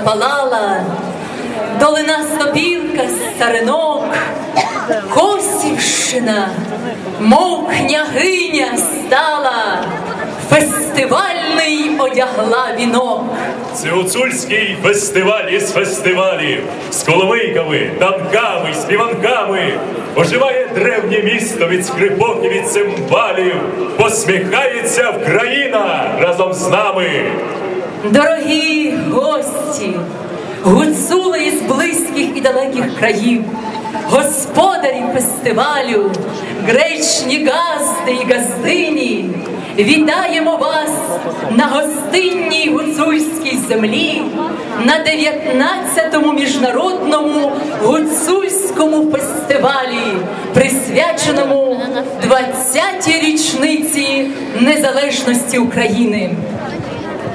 Запалала, долина стопірка з царинок, Косівщина, мов княгиня стала, фестивальний одягла вінок. Це гуцульський фестиваль із фестивалів з коломийками, танками, співанками. Оживає древнє місто від скрипок і від цимбалів. Посміхається Вкраїна разом з нами. Дорогі гості, гуцули із близьких і далеких країв, господарі фестивалю, гречні газди і газдині, вітаємо вас на гостинній гуцульській землі на 19-му міжнародному гуцульському фестивалі, присвяченому 20-й річниці незалежності України.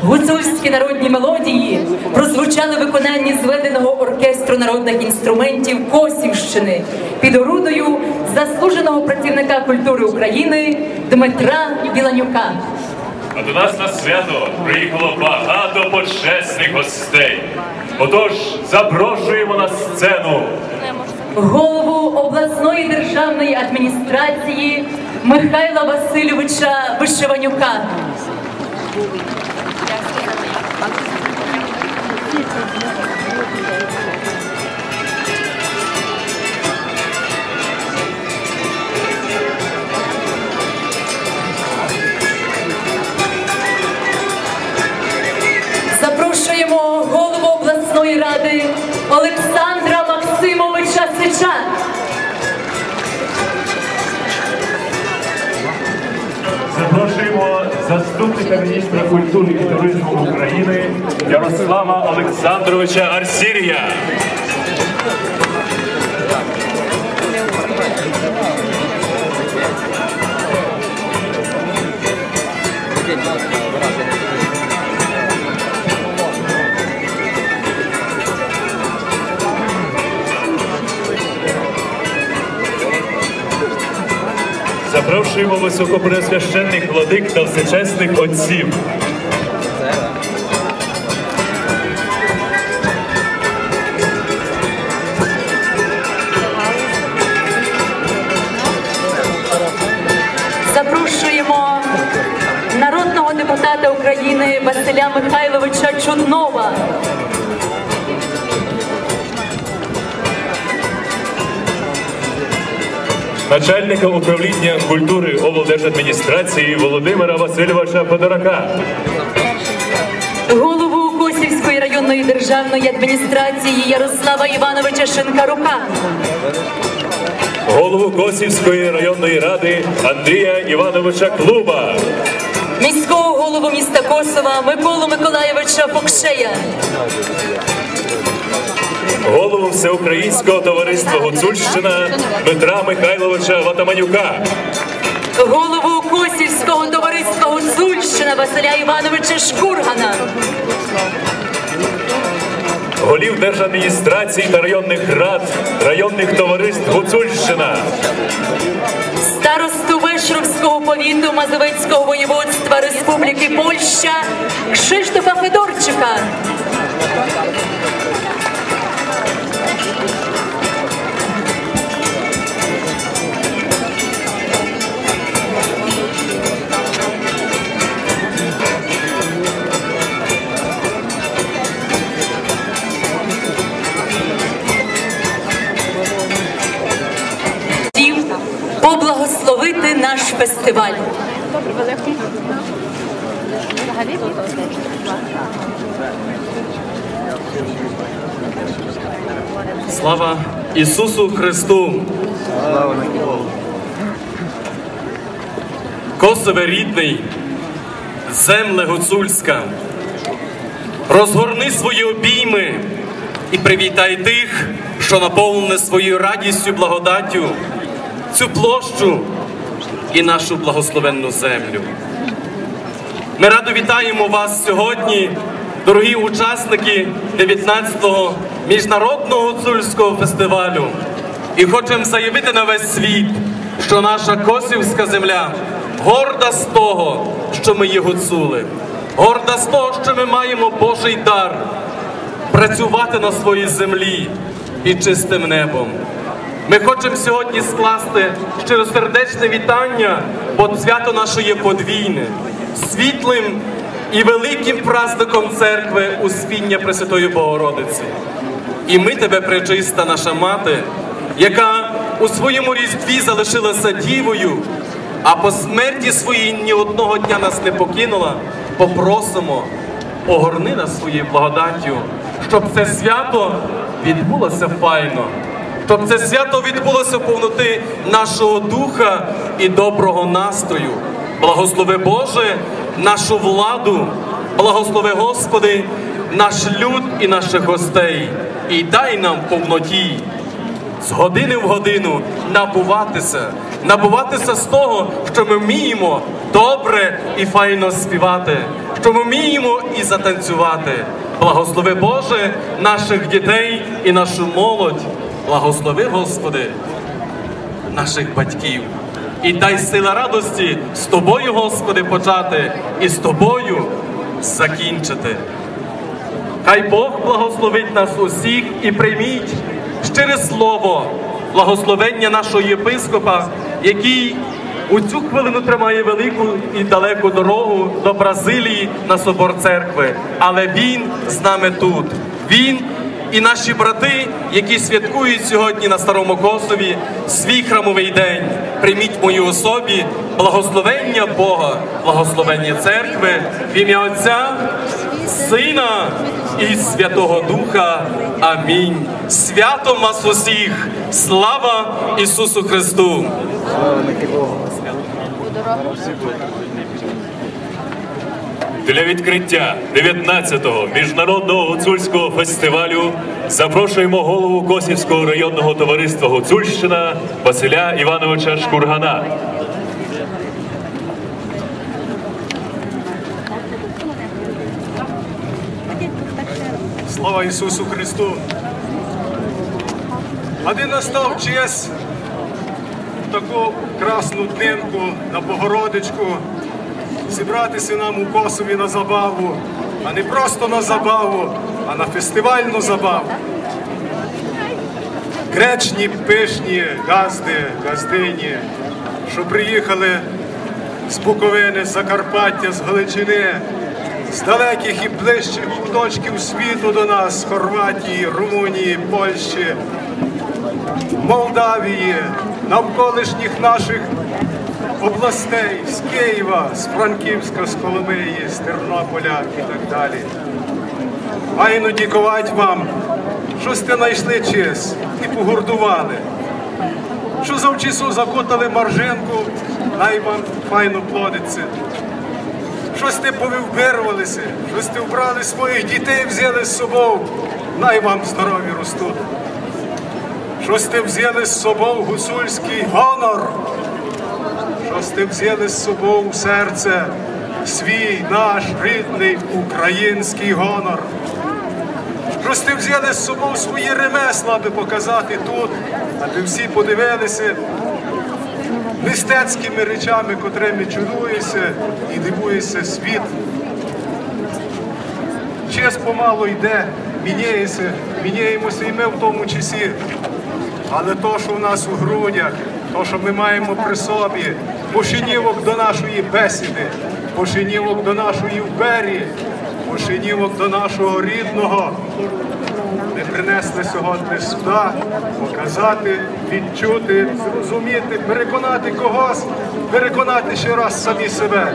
Гуцульські народні мелодії прозвучали виконанні зведеного оркестру народних інструментів Косівщини під орудою заслуженого працівника культури України Дмитра Біланюка. А до нас на свято приїхало багато почесних гостей. Отож, запрошуємо на сцену Голову обласної державної адміністрації Михайла Васильовича Вишиванюка. Віце-міністра культури і туризму України Ярослава Олександровича Арсірія. Запрошуємо високопресвященних владик та всечесних отців. Запрошуємо народного депутата України Василя Михайловича Чуднова. Начальника управління культури облдержадміністрації Володимира Васильовича Федорака, Голову Косівської районної державної адміністрації Ярослава Івановича Шинкарука. голову Косівської районної ради Андрія Івановича Клуба, Міського голову міста Косова Миколу Миколаєвича Фокшея. Голову Всеукраїнського товариства Гуцульщина Дмитра Михайловича Ватаманюка, Голову Косівського товариства Гуцульщина Василя Івановича Шкургана. голів держадміністрації та районних рад, районних товариств Гуцульщина, Старосту Вишровського повіту Мазовецького воєводства Республіки Польща Кшиштофа Федорчика. Фестиваль. Слава Ісусу Христу! Косове рідний, земле гуцульська, розгорни свої обійми і привітай тих, що наповнені своєю радістю, благодаттю, цю площу і нашу благословенну землю. Ми радо вітаємо вас сьогодні, дорогі учасники 19-го міжнародного гуцульського фестивалю. І хочемо заявити на весь світ, що наша косівська земля горда з того, що ми є гуцули, горда з того, що ми маємо Божий дар працювати на своїй землі під чистим небом. Ми хочемо сьогодні скласти щиросердечне вітання, бо свято наше є подвійне, світлим і великим праздником церкви Успіння Пресвятої Богородиці. І ми тебе, пречиста наша мати, яка у своєму різдві залишилася дівою, а по смерті своїй ні одного дня нас не покинула, попросимо, огорни нас своєю благодаттю, щоб це свято відбулося файно, щоб це свято відбулося повноти нашого духа і доброго настрою. Благослови Боже нашу владу, благослови Господи, наш люд і наших гостей, і дай нам повноті з години в годину набуватися, набуватися з того, що ми вміємо добре і файно співати, що ми вміємо і затанцювати. Благослови Боже наших дітей і нашу молодь. Благослови, Господи, наших батьків. І дай сила радості з тобою, Господи, почати і з тобою закінчити. Хай Бог благословить нас усіх і прийміть щире слово, благословення нашого єпископа, який у цю хвилину тримає велику і далеку дорогу до Бразилії на собор церкви. Але він з нами тут. Він і наші брати, які святкують сьогодні на Старому Косові свій храмовий день. Прийміть в моїй особі благословення Бога, благословення церкви в ім'я Отця, Сина і Святого Духа. Амінь. Святом вас усіх! Слава Ісусу Христу! Для відкриття 19-го міжнародного гуцульського фестивалю запрошуємо голову Косівського районного товариства Гуцульщина Василя Івановича Шкургана. Слава Ісусу Христу! Один настав час таку красну днинку на Богородичку зібратися нам у Косові на забаву, а не просто на забаву, а на фестивальну забаву. Гречні, пишні газди, газдині, що приїхали з Буковини, з Закарпаття, з Галичини, з далеких і ближчих куточків світу до нас, з Хорватії, Румунії, Польщі, Молдавії, навколишніх наших областей, з Києва, з Франківська, з Коломиї, з Тернополя і так далі. Файно дякувати вам, що сте знайшли час і погордували. Що завчасу закотали маржинку, най вам файно плодиться. Щось ти повивбирувалися, щось ти вбрали своїх дітей, взяли з собою, най вам здорові ростуть. Щось ти взяли з собою гуцульський гонор, щось взяли з собою в серце свій наш рідний український гонор. Щось ти взяли з собою свої ремесла, аби показати тут, аби всі подивилися мистецькими речами, котрими чудуєшся і дивуєшся світ. Час помало йде, міняється, міняємося і ми в тому часі. Але то, що в нас у грудях, то, що ми маємо при собі, пошинівок до нашої бесіди, пошинівок до нашої вбері, пошинівок до нашого рідного. Ми принесли сьогодні сюди показати, відчути, зрозуміти, переконати когось, переконати ще раз самі себе.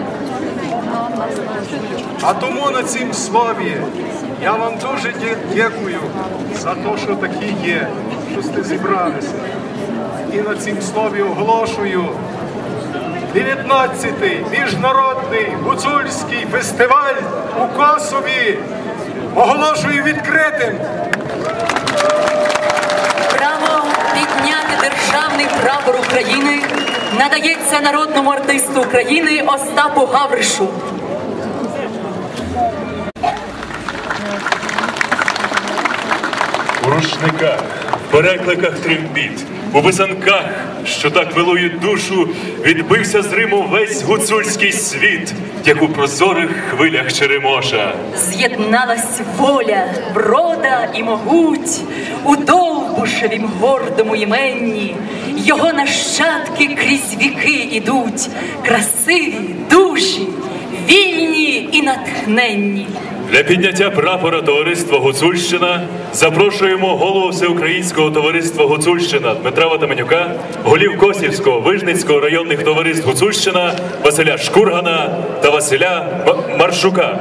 А тому на цім слові я вам дуже дякую за те, що такі є, що сте зібралися. І на цім слові оголошую 19-й міжнародний гуцульський фестиваль у Косові оголошую відкритим. Право підняти державний прапор України надається народному артисту України Остапу Гавришу. У рушниках, в перекликах трембіт, у писанках, що так милують душу, відбився з Риму весь гуцульський світ, як у прозорих хвилях Черемоша. З'єдналась воля, врода і могуть у довбушевім гордому іменні. Його нащадки крізь віки ідуть, красиві, дужі, вільні і натхненні. Для підняття прапора товариства Гуцульщина запрошуємо голову Всеукраїнського товариства Гуцульщина Дмитра Ватаменюка, голів Косівського, Вижницького районних товариств Гуцульщина Василя Шкургана та Василя Маршука.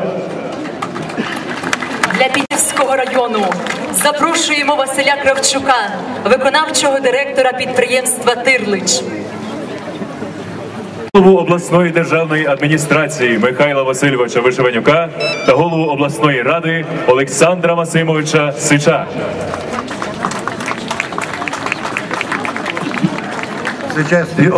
Для Підільського району запрошуємо Василя Кравчука, виконавчого директора підприємства Тирлич. Голову обласної державної адміністрації Михайла Васильовича Вишиванюка та голову обласної ради Олександра Масимовича Сича. Сучасний